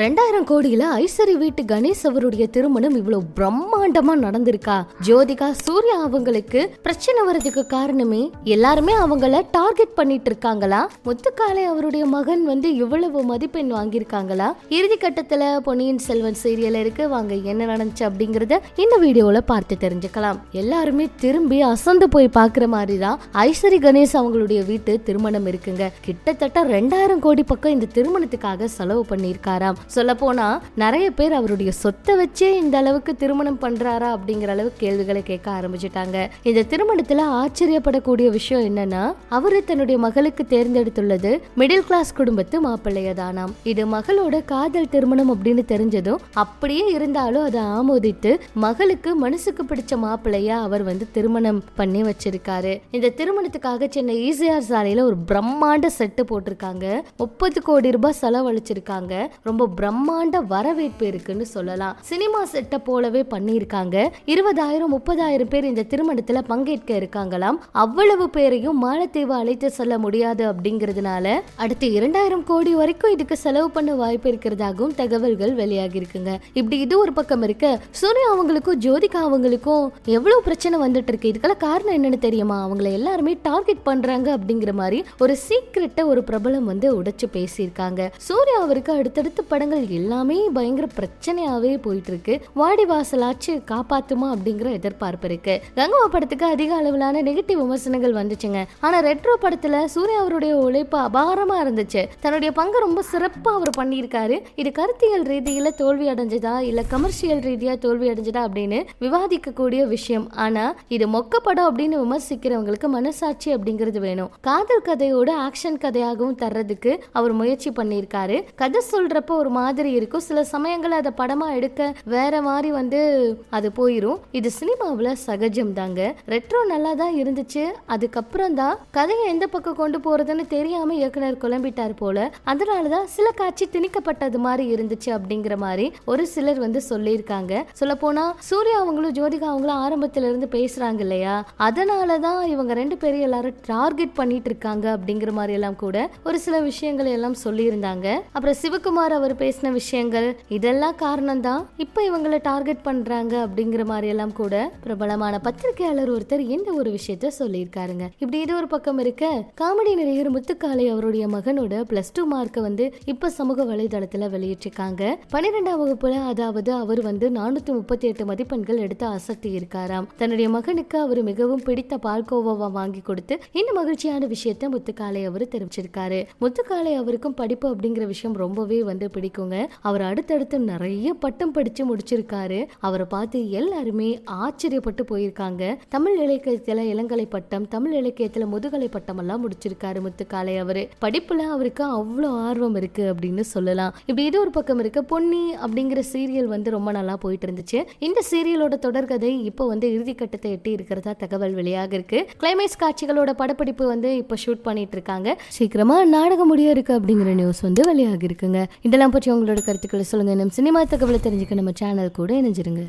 ரெண்டாயிரம் கோடியில ஐஸ்வரி வீட்டு கணேஷ் அவருடைய திருமணம் இவ்வளவு பிரம்மாண்டமா நடந்திருக்கா? ஜோதிகா சூர்யா அவங்களுக்கு பிரச்சனை வர்றதுக்கு காரணமே எல்லாருமே அவங்கள டார்கெட் பண்ணிட்டு இருக்காங்களா? முத்துக்காலை அவருடைய மகன் வந்து இவ்வளவு மதிப்பெண் வாங்கியிருக்காங்களா? இறுதி கட்டத்துல பொன்னியின் செல்வன் சீரியல் இருக்கு வாங்க என்ன நடந்துச்சு அப்படிங்கறத இந்த வீடியோல பார்த்து தெரிஞ்சுக்கலாம். எல்லாருமே திரும்பி அசந்து போய் பாக்குற மாதிரி தான் ஐஸ்வரி கணேஷ் அவங்களுடைய வீட்டு திருமணம் இருக்குங்க. கிட்டத்தட்ட ரெண்டாயிரம் கோடி பக்கம் இந்த திருமணத்துக்காக செலவு பண்ணியிருக்காரா? சொல்ல போனா நிறைய பேர் அவருடைய சொத்தை வச்சே இந்த அளவுக்கு திருமணம் பண்றாரா அப்படிங்கிற அளவுக்கு கேள்விகளை கேட்க ஆரம்பிச்சிட்டாங்க. இந்த திருமணத்துல ஆச்சரியப்படக்கூடிய விஷயம் என்னன்னா அவரு தன்னுடைய மகளுக்கு தேர்ந்தெடுத்துள்ளது மிடில் கிளாஸ் குடும்பத்து மாப்பிள்ளையதானாம். இது மகளோட காதல் திருமணம் அப்படின்னு தெரிஞ்சதும் அப்படியே இருந்தாலும் அதை ஆமோதித்து மகளுக்கு மனசுக்கு பிடிச்ச மாப்பிள்ளைய அவர் வந்து திருமணம் பண்ணி வச்சிருக்காரு. இந்த திருமணத்துக்காக சென்னை ஈசிஆர் சாலையில ஒரு பிரம்மாண்ட செட்டு போட்டிருக்காங்க. முப்பது கோடி ரூபாய் செலவழிச்சிருக்காங்க. ரொம்ப பிரம்மாண்ட வரவேற்பு இருக்குன்னு சொல்லலாம். சினிமா செட்டை போலவே பண்ணியிருக்காங்க. இருபதாயிரம் முப்பதாயிரம் பேர் இந்த திருமணத்துல பங்கேற்க இருக்காங்களாம். அவ்வளவு பேரையும் மாலத்தீவு அழைத்து செல்ல முடியாது அப்படிங்கிறதுனால அடுத்து இரண்டாயிரம் கோடி வரைக்கும் இதுக்கு செலவு பண்ண வாய்ப்பு இருக்கிறதாகவும் தகவல்கள் வெளியாகி இருக்குங்க இப்படி இது ஒரு பக்கம் இருக்க. சூர்யா அவங்களுக்கும் ஜோதிகா அவங்களுக்கும் எவ்வளவு பிரச்சனை வந்துட்டு இருக்கு இதுக்கெல்லாம் காரணம் என்னன்னு தெரியுமா? அவங்கள எல்லாருமே டார்கெட் பண்றாங்க அப்படிங்கிற மாதிரி ஒரு சீக்ரெட்டை ஒரு பிரபலம் வந்து உடைச்சு பேசியிருக்காங்க. சூர்யா அவருக்கு அடுத்தடுத்து படங்கள் எல்லாமே பயங்கர பிரச்சனையாவே போயிட்டு இருக்கு வாடி வாசலாச்சு காப்பாத்துமா அப்படிங்கிற எதிர்பார்ப்பு இருக்கு. கங்கவா படத்துக்கு அதிக அளவிலான நெகட்டிவ் விமர்சனங்கள் வந்துச்சுங்க. ஆனா ரெட்ரோ படத்துல சூர்யா அவருடைய உழைப்பு அபாரமா இருந்துச்சு. தன்னுடைய பங்கு ரொம்ப சிறப்பா அவர் பண்ணியிருக்காரு. இது கருத்தியல் ரீதியில தோல்வி அடைஞ்சதா இல்ல கமர்ஷியல் ரீதியா தோல்வி அடைஞ்சதா அப்படின்னு விவாதிக்கக்கூடிய விஷயம். ஆனா இது மொக்க படம் அப்படின்னு விமர்சிக்கிறவங்களுக்கு மனசாட்சி அப்படிங்கிறது வேணும். காதல் கதையோட ஆக்ஷன் கதையாகவும் தர்றதுக்கு அவர் முயற்சி பண்ணியிருக்காரு. கதை சொல்றப்போ ஒரு மாதிரி இருக்கும் சில சமயங்கள் அதை படமா எடுக்க வேற மாதிரி வந்து அது போயிரும். இது சினிமாவில் சகஜம் தாங்க ரெட்ரோ நல்லா தான் இருந்துச்சு. அதுக்கப்புறம் தான் கதையை எந்த பக்கம் கொண்டு போறதுன்னு தெரியாம இயக்குனர் குழம்பிட்டார் போல. அதனால தான் சில காட்சி திணிக்கப்பட்டது மாதிரி இருந்துச்சு அப்படிங்கிற மாதிரி ஒரு சிலர் வந்து சொல்லியிருக்காங்க. சொல்ல போனா சூர்யா அவங்களும் ஜோதிகா அவங்களும் ஆரம்பத்துல இருந்து பேசுறாங்க இல்லையா? அதனால தான் இவங்க ரெண்டு பேரும் எல்லாரும் டார்கெட் பண்ணிட்டு இருக்காங்க அப்படிங்கிற மாதிரி எல்லாம் கூட ஒரு சில விஷயங்களை எல்லாம் சொல்லியிருந்தாங்க. அப்புறம் சிவகுமார் அவர் பேசின விஷயங்கள் இதெல்லாம் காரணம் தான் இப்போ இவங்களை டார்கெட் பண்றாங்க அப்படிங்கிற மாதிரி எல்லாம் கூட பிரபலமான பத்திரிகையாளர் ஒருத்தர் இந்த ஒரு விஷயத்த சொல்லியிருக்காருங்க. இப்படி இது ஒரு பக்கம் இருக்க காமெடி நடிகர் முத்துக்காளை அவருடைய மகனோட பிளஸ் டூ மார்க்கை வந்து இப்ப சமூக வலைதளத்துல வெளியிட்டிருக்காங்க. பன்னிரெண்டாம் வகுப்புல அதாவது அவர் வந்து நானூத்தி முப்பத்தி எட்டு மதிப்பெண்கள் எடுத்து அசத்தி இருக்காராம். தன்னுடைய மகனுக்கு அவர் மிகவும் பிடித்த பால்கோவாவா வாங்கி கொடுத்து இந்த மகிழ்ச்சியான விஷயத்த முத்துக்காளை அவர் தெரிவிச்சிருக்காரு. முத்துக்காளை அவருக்கும் படிப்பு அப்படிங்கிற விஷயம் ரொம்பவே வந்து பிடிக்குங்க. அவர் அடுத்தடுத்து நிறைய பட்டம் படிச்சு முடிச்சிருக்காரு. அவரை பார்த்து எல்லாருமே ஆச்சரியப்பட்டு போயிருக்காங்க. தமிழ் இலக்கியத்துல இளங்கலை பட்டம் தமிழ் இலக்கியத்துல முதுகலை பட்டம் எல்லாம் முடிச்சிருக்காரு முத்துக்காலை அவரு. படிப்புல அவருக்கு அவ்வளோ ஆர்வம் இருக்கு அப்படின்னு சொல்லலாம். இப்படி இது ஒரு பக்கம் இருக்கு. பொன்னி அப்படிங்கிற சீரியல் வந்து ரொம்ப நல்லா போயிட்டு இருந்துச்சு. இந்த சீரியலோட தொடர்கதை இப்போ வந்து இறுதி கட்டத்தை எட்டி இருக்கிறதா தகவல் வெளியாக இருக்கு. கிளைமேக்ஸ் காட்சிகளோட படப்பிடிப்பு வந்து இப்போ ஷூட் பண்ணிட்டு இருக்காங்க. சீக்கிரமா நாடகம் முடிய இருக்கு அப்படிங்கிற நியூஸ் வந்து வெளியாகி இருக்குங்க. இதெல்லாம் பற்றி உங்களோட கருத்துக்களை சொல்லுங்கள் இன்னும் சினிமா தகவலை தெரிஞ்சுக்க நம்ம சேனல் கூட இணைஞ்சிருங்க.